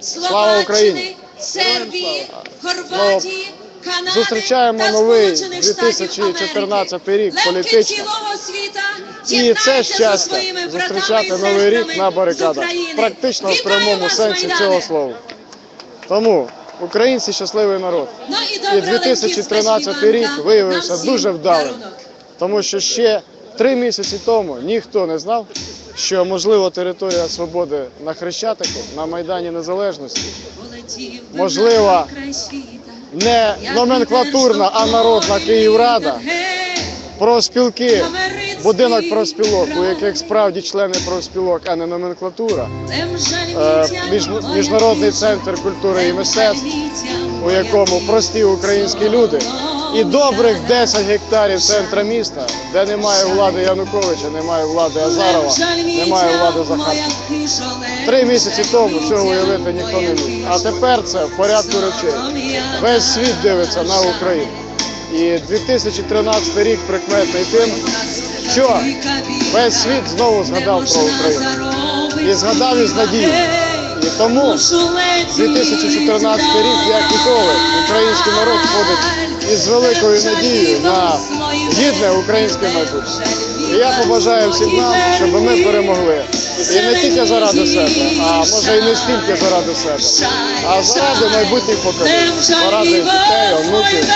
Слава Україні! Сербії, Хорватії, Канади Зустрічаємо та новий Сполучених Штатів 2014 рік світа І це щастя своїми зустрічати новий рік на барикадах, практично в прямому сенсі Майдане! цього слова. Тому українці щасливий народ. Ну, і, І добре, 2013 Лемківська рік виявився дуже вдалим. Тому що ще три місяці тому ніхто не знав, що можливо територія свободи на Хрещатику, на Майдані Незалежності, Можливо, не номенклатурна, а народна Київрада, Про Америцький будинок профспілок, у яких справді члени профспілок, а не номенклатура, Е, Міжнародний центр культури і мистецтв, у якому прості українські люди, і добрих 10 гектарів центра міста, де немає влади Януковича, немає влади Азарова, немає влади Захарченка. Три місяці тому цього уявити ніхто не міг. А тепер це в порядку речей. Весь світ дивиться на Україну. І 2013 рік прикметний тим, що весь світ знову згадав про Україну. І згадав із надією. І тому 2014 рік, як ніколи, український народ входить із великою надією на гідне українське майбутнє. І я побажаю всім нам, щоб ми перемогли. І не тільки заради себе, а може і не стільки заради себе, а заради майбутніх поколінь, заради дітей, онуків,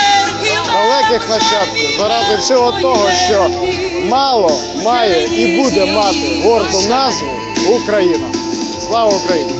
далеких нащадків, заради всього того, що мало має і буде мати горду назву Україна. Слава Україні!